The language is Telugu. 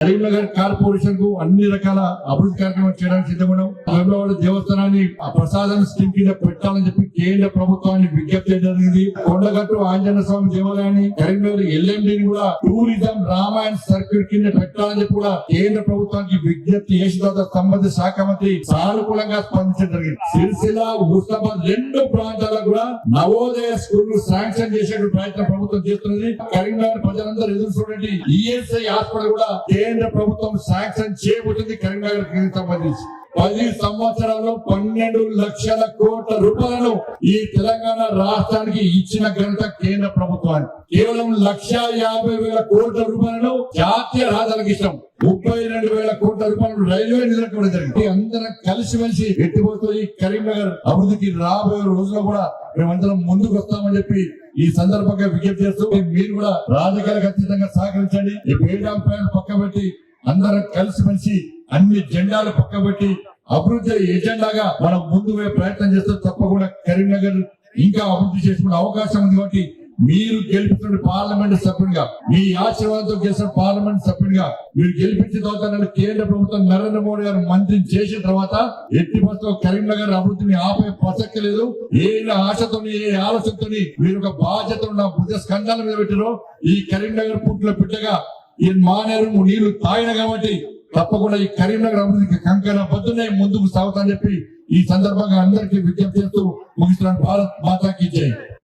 కరీంనగర్ కార్పొరేషన్కు అన్ని రకాల అభివృద్ధి కార్యక్రమాలు చేయడానికి సిద్ధమన్నాం. వేములవాడ దేవస్థానాన్ని ప్రసాదం స్కీమ్ కింద పెట్టాలని చెప్పి కేంద్ర ప్రభుత్వాన్ని విజ్ఞప్తి జరిగింది. కొండగట్టు ఆంజనేయ స్వామి దేవాలయాన్ని కరీంనగర్ ఎల్ఎండిని కూడా టూరిజం రామాయణ సర్క్యూట్ కింద పెట్టాలని చెప్పి కూడా కేంద్ర ప్రభుత్వానికి విజ్ఞప్తి చేసిన తర్వాత సంబంధిత శాఖ మంత్రి సానుకూలంగా స్పందించడం జరిగింది. సిరిసిల్ల హుస్నాబాద్ రెండు ప్రాంతాలకు కూడా నవోదయ స్కూల్ శాంక్షన్ చేసే ప్రయత్నం ప్రభుత్వం చేస్తున్నది. కరీంనగర్ ప్రజలందరూ ఎదురు చూడండి. ఈఎస్ఐ హాస్పిటల్ కూడా కేంద్ర ప్రభుత్వం శాంక్షన్ చేయబోతుంది కరీంనగర్కి సంబంధించి. పది సంవత్సరాల్లో పన్నెండు లక్షల కోట్ల రూపాయలను ఈ తెలంగాణ రాష్ట్రానికి ఇచ్చిన ఘనత కేంద్ర ప్రభుత్వానికి కేవలం లక్ష యాభై వేల కోట్ల రూపాయలను జాతీయ రహదారులకు ఇష్టం ముప్పై రెండు వేల కోట్ల రూపాయలు రైల్వే నిధులకు జరిగింది. అందరం కలిసిమెలిసి ఎట్టిపోతూ ఈ కరీంనగర్ అభివృద్ధికి రాబోయే రోజుల్లో కూడా మేమందరం ముందుకు వస్తామని చెప్పి ఈ సందర్భంగా విజ్ఞప్తి చేస్తూ మీరు కూడా రాజకీయాలకు అతీతంగా సహకరించండి. ఈ పేడాంపాయలు పక్క పెట్టి అందరం కలిసిమెలిసి అన్ని జెండాలు పక్క పెట్టి అభివృద్ధి ఎజెండాగా మనం ముందు ప్రయత్నం చేస్తే తప్పకుండా కరీంనగర్ ఇంకా అభివృద్ధి చేసుకునే అవకాశం ఉంది కాబట్టి మీరు గెలిపించిన పార్లమెంట్ సభ్యునిగా మీ ఆశీర్వాదంతో గెలిచిన పార్లమెంట్ సభ్యునిగా మీరు గెలిపించిన తర్వాత నన్ను కేంద్ర ప్రభుత్వం నరేంద్ర మోడీ గారు మంత్రిని చేసిన తర్వాత ఎట్టి బస్సులో కరీంనగర్ అభివృద్ధిని ఆపే ప్రసక్తి లేదు ఏ ఆశతోని ఏ ఆలోచనతోని మీరు ఒక బాధ్యతను నా భుజ స్కంధాల మీద పెట్టినో ఈ కరీంనగర్ పుట్టిన బిడ్డగా ఈ మానేరు నీళ్ళు తాగిన కాబట్టి తప్పకుండా ఈ కరీంనగర్ అభివృద్ధికి కంకణ బద్దునే ముందుకు సాగుతానని చెప్పి ఈ సందర్భంగా అందరికీ విజ్ఞప్తి చేస్తూ ముగిస్తున్నాను. భారత్ మాతాకి జై.